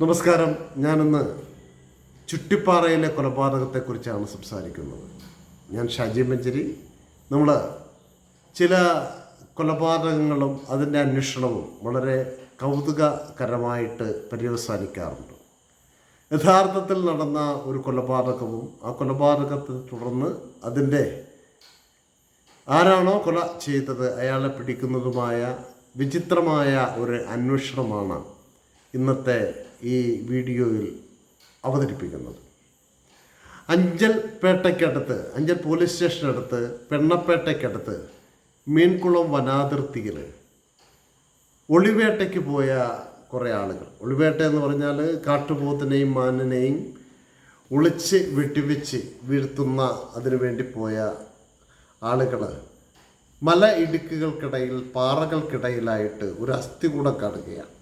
നമസ്കാരം. ഞാനിന്ന് ചുട്ടിപ്പാറയിലെ കൊലപാതകത്തെക്കുറിച്ചാണ് സംസാരിക്കുന്നത്. ഞാൻ ഷാജി മഞ്ചരി. നമ്മൾ ചില കൊലപാതകങ്ങളും അതിന്റെ അന്വേഷണവും വളരെ കൗതുകകരമായിട്ട് പര്യവസാനിക്കാറുണ്ട്. യഥാർത്ഥത്തിൽ നടന്ന ഒരു കൊലപാതകവും ആ കൊലപാതകത്തെ തുടർന്ന് അതിന്റെ ആരാണോ കൊല ചെയ്തത് അയാളെ പിടിക്കുന്നതുമായ വിചിത്രമായ ഒരു അന്വേഷണമാണ് ഇന്നത്തെ ഈ വീഡിയോയിൽ അവതരിപ്പിക്കുന്നത്. അഞ്ചൽ പേട്ടയ്ക്കടുത്ത് അഞ്ചൽ പോലീസ് സ്റ്റേഷനടുത്ത് പെണ്ണപ്പേട്ടയ്ക്കടുത്ത് മീൻകുളം വനാതിർത്തിയിൽ ഒളിവേട്ടയ്ക്ക് പോയ കുറേ ആളുകൾ. ഒളിവേട്ട എന്ന് പറഞ്ഞാൽ കാട്ടുപോത്തിനെയും മാനിനെയും ഒളിച്ച് വെട്ടിവെച്ച് വീഴ്ത്തുന്ന അതിനു വേണ്ടി പോയ ആളുകൾ. മല ഇടുക്കുകൾക്കിടയിൽ പാറകൾക്കിടയിലായിട്ട് ഒരു അസ്ഥി അസ്ഥികൂടം കാണുകയാണ്.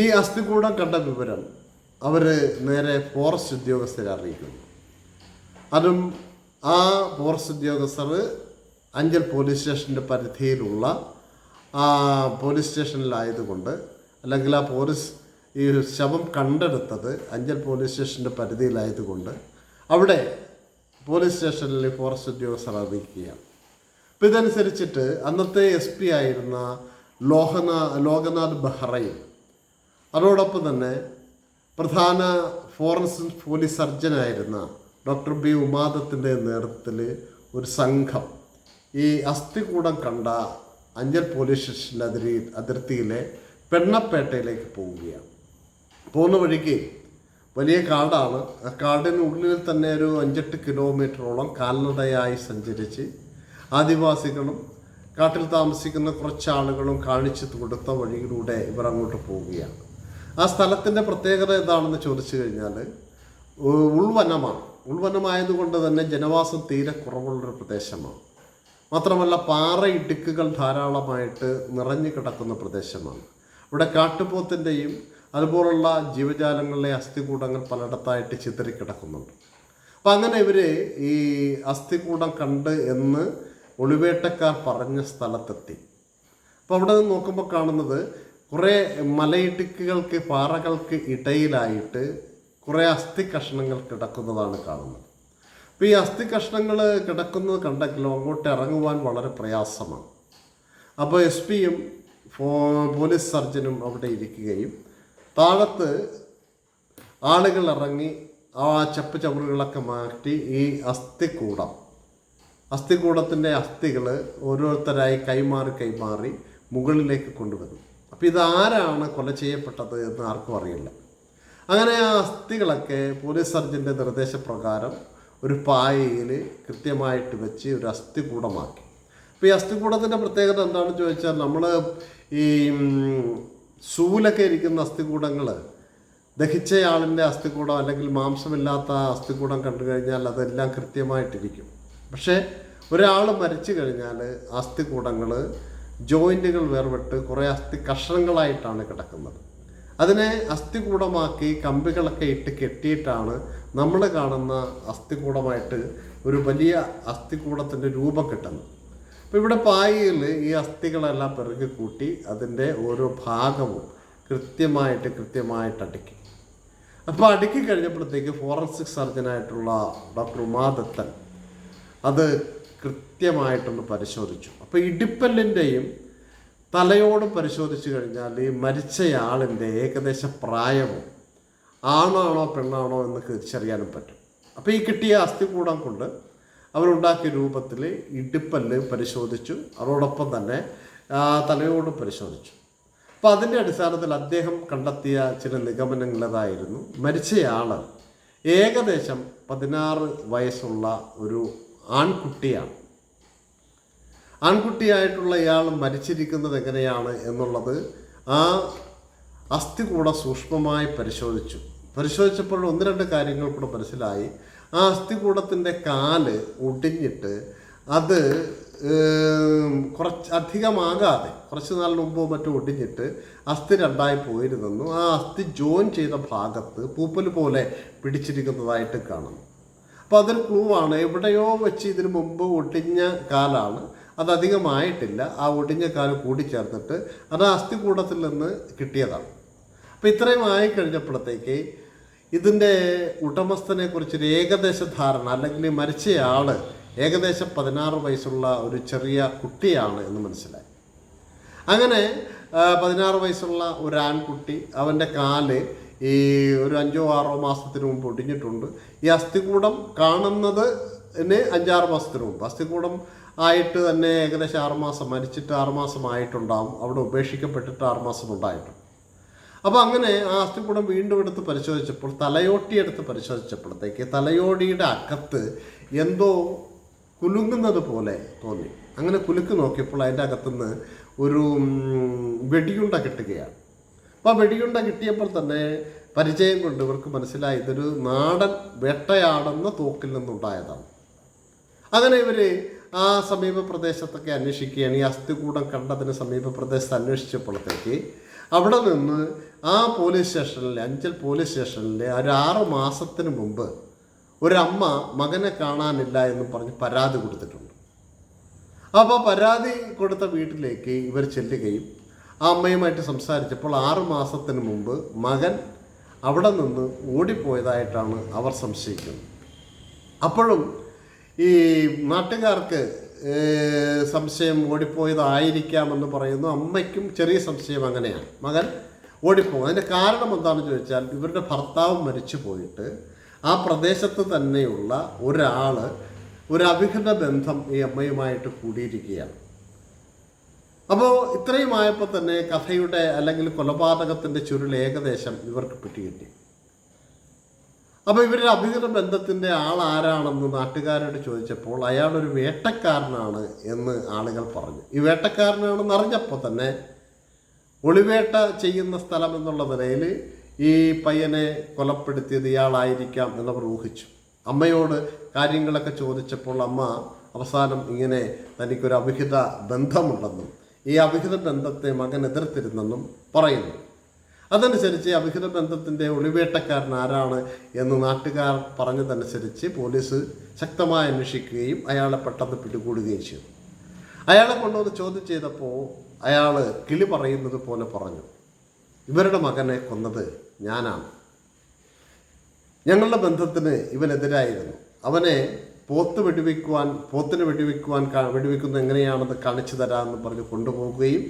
ഈ അസ്ഥികൂടം കണ്ട വിവരം അവർ നേരെ ഫോറസ്റ്റ് ഉദ്യോഗസ്ഥരെ അറിയിക്കുന്നു. അതും ആ ഫോറസ്റ്റ് ഉദ്യോഗസ്ഥർ അഞ്ചൽ പോലീസ് സ്റ്റേഷന്റെ പരിധിയിലുള്ള ആ പോലീസ് സ്റ്റേഷനിലായതുകൊണ്ട് അല്ലെങ്കിൽ ആ പോലീസ് ഈ ശവം കണ്ടെടുത്തത് അഞ്ചൽ പോലീസ് സ്റ്റേഷന്റെ പരിധിയിലായതുകൊണ്ട് അവിടെ പോലീസ് സ്റ്റേഷനിൽ ഫോറസ്റ്റ് ഉദ്യോഗസ്ഥർ അറിയിക്കുകയാണ്. അപ്പം ഇതനുസരിച്ചിട്ട് അന്നത്തെ എസ് പി ആയിരുന്ന ലോഹനാ ലോകനാഥ് ബെഹ്റയും അതോടൊപ്പം തന്നെ പ്രധാന ഫോറൻസിക് പോലീസ് സർജനായിരുന്ന ഡോക്ടർ ബി ഉമാദത്തിന്റെ നേതൃത്വത്തിൽ ഒരു സംഘം ഈ അസ്ഥികൂടം കണ്ട അഞ്ചൽ പോലീസ് സ്റ്റേഷന്റെ അതിരി അതിർത്തിയിലെ പെണ്ണപ്പേട്ടയിലേക്ക് പോവുകയാണ്. പോകുന്ന വഴിക്ക് വലിയ കാടാണ്. ആ കാടിനുള്ളിൽ തന്നെ ഒരു അഞ്ചെട്ട് കിലോമീറ്ററോളം കാൽനടയായി സഞ്ചരിച്ച് ആദിവാസികളും കാട്ടിൽ താമസിക്കുന്ന കുറച്ച് ആളുകളും കാണിച്ചു കൊടുത്ത വഴിയിലൂടെ ഇവർ അങ്ങോട്ട് പോവുകയാണ്. ആ സ്ഥലത്തിന്റെ പ്രത്യേകത എന്താണെന്ന് ചോദിച്ചു കഴിഞ്ഞാൽ ഉൾവനമാണ്. ഉൾവനമായതുകൊണ്ട് തന്നെ ജനവാസം തീരെ കുറവുള്ളൊരു പ്രദേശമാണ്. മാത്രമല്ല പാറയിടുക്കുകൾ ധാരാളമായിട്ട് നിറഞ്ഞു കിടക്കുന്ന പ്രദേശമാണ്. ഇവിടെ കാട്ടുപോത്തിന്റെയും അതുപോലുള്ള ജീവജാലങ്ങളിലെ അസ്ഥികൂടങ്ങൾ പലയിടത്തായിട്ട് ചിതറിക്കിടക്കുന്നുണ്ട് അപ്പം അങ്ങനെ ഇവർ ഈ അസ്ഥികൂടം കണ്ട് എന്ന് ഒളിവേട്ടക്കാർ പറഞ്ഞ സ്ഥലത്തെത്തി. അപ്പോൾ അവിടെ നിന്ന് നോക്കുമ്പോൾ കാണുന്നത് കുറേ മലയിടുക്കുകൾക്ക് പാറകൾക്ക് ഇടയിലായിട്ട് കുറേ അസ്ഥി കഷ്ണങ്ങൾ കിടക്കുന്നതാണ് കാണുന്നത്. അപ്പോൾ ഈ അസ്ഥി കഷ്ണങ്ങൾ കിടക്കുന്നത് കണ്ടെങ്കിലും അങ്ങോട്ട് ഇറങ്ങുവാൻ വളരെ പ്രയാസമാണ്. അപ്പോൾ എസ് പിയും പോലീസ് സർജനും അവിടെ ഇരിക്കുകയും താഴത്ത് ആളുകൾ ഇറങ്ങി ആ ചപ്പ് ചവറുകളൊക്കെ മാറ്റി ഈ അസ്ഥിക്കൂടം അസ്ഥികൂടത്തിന്റെ അസ്ഥികൾ ഓരോരുത്തരായി കൈമാറി കൈമാറി മുകളിലേക്ക് കൊണ്ടുവരും അപ്പോൾ ഇതാരാണ് കൊല ചെയ്യപ്പെട്ടത് എന്ന് ആർക്കും അറിയില്ല. അങ്ങനെ ആ അസ്ഥികളൊക്കെ പോലീസ് സർജന്റെ നിർദ്ദേശപ്രകാരം ഒരു പായയിൽ കൃത്യമായിട്ട് വെച്ച് ഒരു അസ്ഥികൂടമാക്കി. അപ്പോൾ ഈ അസ്ഥികൂടത്തിന്റെ പ്രത്യേകത എന്താണെന്ന് ചോദിച്ചാൽ നമ്മൾ ഈ സൂലൊക്കെ ഇരിക്കുന്ന അസ്ഥികൂടങ്ങൾ ദഹിച്ചയാളിന്റെ അസ്ഥികൂടം അല്ലെങ്കിൽ മാംസമില്ലാത്ത അസ്ഥികൂടം കണ്ടു കഴിഞ്ഞാൽ അതെല്ലാം കൃത്യമായിട്ടിരിക്കും. പക്ഷേ ഒരാൾ മരിച്ചു കഴിഞ്ഞാൽ അസ്ഥികൂടങ്ങൾ ജോയിന്റുകൾ വേർപെട്ട് കുറേ അസ്ഥി കഷ്ണങ്ങളായിട്ടാണ് കിടക്കുന്നത്. അതിനെ അസ്ഥികൂടമാക്കി കമ്പികളൊക്കെ ഇട്ട് കെട്ടിയിട്ടാണ് നമ്മൾ കാണുന്ന അസ്ഥികൂടമായിട്ട് ഒരു വലിയ അസ്ഥികൂടത്തിന്റെ രൂപം കിട്ടുന്നത്. അപ്പോൾ ഇവിടെ പായയിൽ ഈ അസ്ഥികളെല്ലാം പിറകെ കൂട്ടി അതിന്റെ ഓരോ ഭാഗവും കൃത്യമായിട്ട് കൃത്യമായിട്ട് അടുക്കി. അപ്പോൾ അടുക്കി കഴിഞ്ഞപ്പോഴത്തേക്ക് ഫോറൻസിക് സർജനായിട്ടുള്ള ഡോക്ടർ ഉമാദത്തൻ അത് കൃത്യമായിട്ടൊന്ന് പരിശോധിച്ചു. അപ്പോൾ ഇടിപ്പല്ലിന്റെയും തലയോടും പരിശോധിച്ചു കഴിഞ്ഞാൽ ഈ മരിച്ചയാളിന്റെ ഏകദേശ പ്രായവും ആണാണോ പെണ്ണാണോ എന്ന് തിരിച്ചറിയാനും പറ്റും. അപ്പോൾ ഈ കിട്ടിയ അസ്ഥികൂടം കൊണ്ട് അവരുണ്ടാക്കിയ രൂപത്തിൽ ഇടിപ്പല്ല് പരിശോധിച്ചു. അതോടൊപ്പം തന്നെ തലയോട് പരിശോധിച്ചു. അപ്പോൾ അതിന്റെ അടിസ്ഥാനത്തിൽ അദ്ദേഹം കണ്ടെത്തിയ ചില നിഗമനങ്ങളതായിരുന്നു മരിച്ചയാൾ ഏകദേശം പതിനാറ് വയസ്സുള്ള ഒരു ആൺകുട്ടിയാണ്. ആൺകുട്ടിയായിട്ടുള്ള ഇയാൾ മരിച്ചിരിക്കുന്നത് എങ്ങനെയാണ് എന്നുള്ളത് ആ അസ്ഥി കൂടെ സൂക്ഷ്മമായി പരിശോധിച്ചു. പരിശോധിച്ചപ്പോൾ ഒന്ന് രണ്ട് കാര്യങ്ങൾ കൂടെ മനസ്സിലായി. ആ അസ്ഥികൂടത്തിന്റെ കാൽ ഒടിഞ്ഞിട്ട് അത് കുറച്ച് അധികമാകാതെ കുറച്ച് നാൾ മുമ്പോ മറ്റോ ഒടിഞ്ഞിട്ട് അസ്ഥി രണ്ടായി പോയിരുന്നെന്നും ആ അസ്ഥി ജോയിൻ ചെയ്ത ഭാഗത്ത് പൂപ്പൽ പോലെ പിടിച്ചിരിക്കുന്നതായിട്ട് കാണുന്നു. അപ്പോൾ അതൊരു ക്ലൂ ആണ്. എവിടെയോ വെച്ച് ഇതിനു മുമ്പ് ഒടിഞ്ഞ കാലാണ്. അത് അധികമായിട്ടില്ല. ആ ഒടിഞ്ഞ കാൽ കൂടിച്ചേർന്നിട്ട് അത് അസ്ഥി കൂടത്തിൽ നിന്ന് കിട്ടിയതാണ്. അപ്പോൾ ഇത്രയും ആയി കഴിഞ്ഞപ്പോഴത്തേക്ക് ഇതിന്റെ ഉടമസ്ഥനെക്കുറിച്ചൊരു ഏകദേശ ധാരണ അല്ലെങ്കിൽ മരിച്ചയാൾ ഏകദേശം പതിനാറ് വയസ്സുള്ള ഒരു ചെറിയ കുട്ടിയാണ് എന്ന് മനസ്സിലായി. അങ്ങനെ പതിനാറ് വയസ്സുള്ള ഒരു ആൺകുട്ടി അവന്റെ കാൽ ഈ ഒരു അഞ്ചോ ആറോ മാസത്തിന് മുമ്പ് ഒടിഞ്ഞിട്ടുണ്ട്. ഈ അസ്ഥികൂടം കാണുന്നത് അഞ്ചാറ് മാസത്തിന് മുമ്പ്. അസ്ഥികൂടം ആയിട്ട് തന്നെ ഏകദേശം ആറുമാസം മരിച്ചിട്ട് ആറുമാസം ആയിട്ടുണ്ടാവും അവിടെ ഉപേക്ഷിക്കപ്പെട്ടിട്ട് ആറുമാസം ഉണ്ടായിട്ടും. അപ്പോൾ അങ്ങനെ ആ അസ്ഥികൂടം വീണ്ടും എടുത്ത് പരിശോധിച്ചപ്പോൾ തലയോട്ടി എടുത്ത് പരിശോധിച്ചപ്പോഴത്തേക്ക് തലയോടിയുടെ അകത്ത് എന്തോ കുലുങ്ങുന്നത് പോലെ തോന്നി. അങ്ങനെ കുലുക്ക് നോക്കിയപ്പോൾ അതിന്റെ അകത്തുനിന്ന് ഒരു വെടിയുണ്ട കിട്ടുകയാണ്. അപ്പോൾ വെടിയുണ്ട കിട്ടിയപ്പോൾ തന്നെ പരിചയം കൊണ്ട് ഇവർക്ക് മനസ്സിലായി ഇതൊരു നാടൻ വേട്ടയാടുന്ന തോക്കിൽ നിന്നുണ്ടായതാണ്. അങ്ങനെ ഇവർ ആ സമീപ പ്രദേശത്തൊക്കെ അന്വേഷിക്കുകയാണ്. ഈ അസ്ഥികൂടം കണ്ടതിന് സമീപ പ്രദേശത്ത് അന്വേഷിച്ചപ്പോഴത്തേക്ക് അവിടെ നിന്ന് ആ പോലീസ് സ്റ്റേഷനിലെ അഞ്ചൽ പോലീസ് സ്റ്റേഷനിലെ ഒരു ആറ് മാസത്തിന് മുമ്പ് ഒരമ്മ മകനെ കാണാനില്ല എന്ന് പറഞ്ഞ് പരാതി കൊടുത്തിട്ടുണ്ട്. അപ്പോൾ പരാതി കൊടുത്ത വീട്ടിലേക്ക് ഇവർ ചെല്ലുകയും ആ അമ്മയുമായിട്ട് സംസാരിച്ചപ്പോൾ ആറു മാസത്തിന് മുമ്പ് മകൻ അവിടെ നിന്ന് ഓടിപ്പോയതായിട്ടാണ് അവർ സംശയിക്കുന്നത്. അപ്പോഴും ഈ നാട്ടുകാർക്ക് സംശയം ഓടിപ്പോയതായിരിക്കാമെന്ന് പറയുന്നു. അമ്മയ്ക്കും ചെറിയ സംശയം അങ്ങനെയാണ്. മകൻ ഓടിപ്പോകും. അതിന്റെ കാരണം എന്താണെന്ന് ചോദിച്ചാൽ ഇവരുടെ ഭർത്താവ് മരിച്ചു പോയിട്ട് ആ പ്രദേശത്ത് തന്നെയുള്ള ഒരാൾ ഒരു അവിഹിത ബന്ധം ഈ അമ്മയുമായിട്ട് കൂടിയിരിക്കുകയാണ്. അപ്പോൾ ഇത്രയും ആയപ്പോൾ തന്നെ കഥയുടെ അല്ലെങ്കിൽ കൊലപാതകത്തിന്റെ ചുരുൾ ഏകദേശം ഇവർക്ക് പിടികിട്ടി. അപ്പോൾ ഇവരുടെ അഭിഹിത ബന്ധത്തിന്റെ ആൾ ആരാണെന്ന് നാട്ടുകാരോട് ചോദിച്ചപ്പോൾ അയാൾ ഒരു വേട്ടക്കാരനാണ് എന്ന് ആളുകൾ പറഞ്ഞു. ഈ വേട്ടക്കാരനാണെന്ന് അറിഞ്ഞപ്പോൾ തന്നെ ഒളിവേട്ട ചെയ്യുന്ന സ്ഥലം എന്നുള്ള നിലയിൽ ഈ പയ്യനെ കൊലപ്പെടുത്തിയത് ഇയാളായിരിക്കാം എന്നവർ ഊഹിച്ചു. അമ്മയോട് കാര്യങ്ങളൊക്കെ ചോദിച്ചപ്പോൾ അമ്മ അവസാനം ഇങ്ങനെ തനിക്കൊരു അവിഹിത ബന്ധമുണ്ടെന്നും ഈ അവിഹിത ബന്ധത്തെ മകൻ എതിർത്തിരുന്നെന്നും പറയുന്നു. അതനുസരിച്ച് അവിഹിത ബന്ധത്തിന്റെ ഒളിവേട്ടക്കാരൻ ആരാണ് എന്ന് നാട്ടുകാർ പറഞ്ഞതനുസരിച്ച് പോലീസ് ശക്തമായി അന്വേഷിക്കുകയും അയാളെ പെട്ടെന്ന് പിടികൂടുകയും ചെയ്തു. അയാളെ കൊണ്ടുവന്ന് ചോദ്യം ചെയ്തപ്പോൾ അയാൾ കിളി പറയുന്നത് പോലെ പറഞ്ഞു. ഇവരുടെ മകനെ കൊന്നത് ഞാനാണ്. ഞങ്ങളുടെ ബന്ധത്തിന് ഇവനെതിരായിരുന്നു അവനെ പോത്ത് വെടിവെക്കുവാൻ പോത്തിന് വെടിവെക്കുവാൻ വെടിവെക്കുന്നത് എങ്ങനെയാണെന്ന് കാണിച്ചു തരാമെന്ന് പറഞ്ഞ് കൊണ്ടുപോകുകയും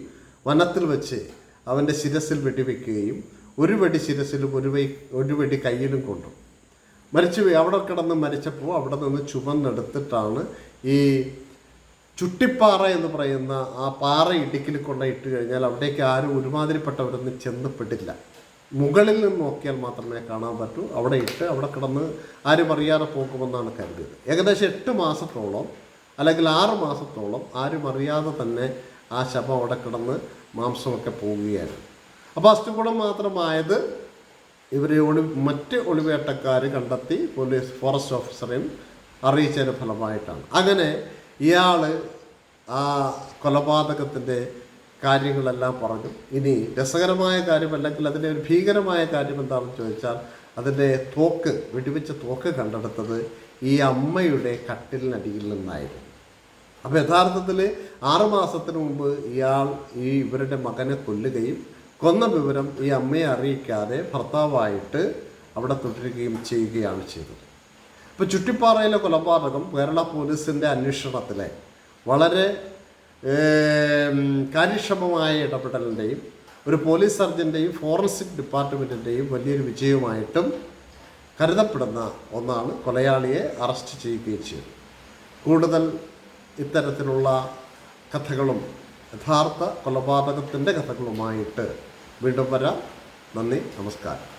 വനത്തിൽ വെച്ച് അവന്റെ ശിരസിൽ വെടിവെക്കുകയും ഒരു വെടി ശിരസിലും ഒരു വൈ ഒരു വെടി കയ്യിലും കൊണ്ടു മരിച്ചു. അവിടെ കിടന്ന് മരിച്ചപ്പോൾ അവിടെ നിന്ന് ചുമന്നെടുത്തിട്ടാണ് ഈ ചുട്ടിപ്പാറ എന്ന് പറയുന്ന ആ പാറ ഇടുക്കിൽ കൊണ്ടിട്ട് കഴിഞ്ഞാൽ അവിടേക്ക് ആരും ഒരുമാതിരിപ്പെട്ടവരൊന്നും ചെന്ന് പെടില്ല മുകളിൽ നിന്ന് നോക്കിയാൽ മാത്രമേ കാണാൻ പറ്റൂ. അവിടെ ഇട്ട് അവിടെ കിടന്ന് ആരും അറിയാതെ പോകുമെന്നാണ് കരുതിയത്. ഏകദേശം എട്ട് മാസത്തോളം അല്ലെങ്കിൽ ആറ് മാസത്തോളം ആരും അറിയാതെ തന്നെ ആ ശവം അവിടെ കിടന്ന് മാംസമൊക്കെ പോവുകയായിരുന്നു. അപ്പോൾ അസ്ഥികൂടം മാത്രമായത് ഇവരെ ഒളി മറ്റ് ഒളിവേട്ടക്കാർ കണ്ടെത്തി പോലീസ് ഫോറസ്റ്റ് ഓഫീസറെയും അറിയിച്ചതിന്റെ ഫലമായിട്ടാണ്. അങ്ങനെ ഇയാൾ ആ കൊലപാതകത്തിന്റെ കാര്യങ്ങളെല്ലാം പറഞ്ഞു. ഇനി രസകരമായ കാര്യം അല്ലെങ്കിൽ അതിന്റെ ഒരു ഭീകരമായ കാര്യം എന്താണെന്ന് ചോദിച്ചാൽ അതിന്റെ തോക്ക് വെടിവെച്ച തോക്ക് കണ്ടെടുത്തത് ഈ അമ്മയുടെ കട്ടിലിനടിയിൽ നിന്നായിരുന്നു. അപ്പോൾ യഥാർത്ഥത്തിൽ ആറുമാസത്തിന് മുമ്പ് ഇയാൾ ഈ ഇവരുടെ മകനെ കൊല്ലുകയും കൊന്ന വിവരം ഈ അമ്മയെ അറിയിക്കാതെ ഭർത്താവായിട്ട് അവിടെ തുടരുകയും ചെയ്യുകയാണ് ചെയ്തത്. ഇപ്പോൾ ചുറ്റിപ്പാറയിലെ കൊലപാതകം കേരള പോലീസിന്റെ അന്വേഷണത്തിലെ വളരെ കാര്യക്ഷമമായ ഇടപെടലിന്റെയും ഒരു പോലീസ് സർജന്റെയും ഫോറൻസിക് ഡിപ്പാർട്ട്മെന്റിന്റെയും വലിയൊരു വിജയമായിട്ടും കരുതപ്പെടുന്ന ഒന്നാണ് കൊലയാളിയെ അറസ്റ്റ് ചെയ്യുകയും ചെയ്തത്. കൂടുതൽ ഇത്തരത്തിലുള്ള കഥകളും യഥാർത്ഥ കൊലപാതകത്തിന്റെ കഥകളുമായിട്ട് വീണ്ടും വരാം. നന്ദി നമസ്കാരം.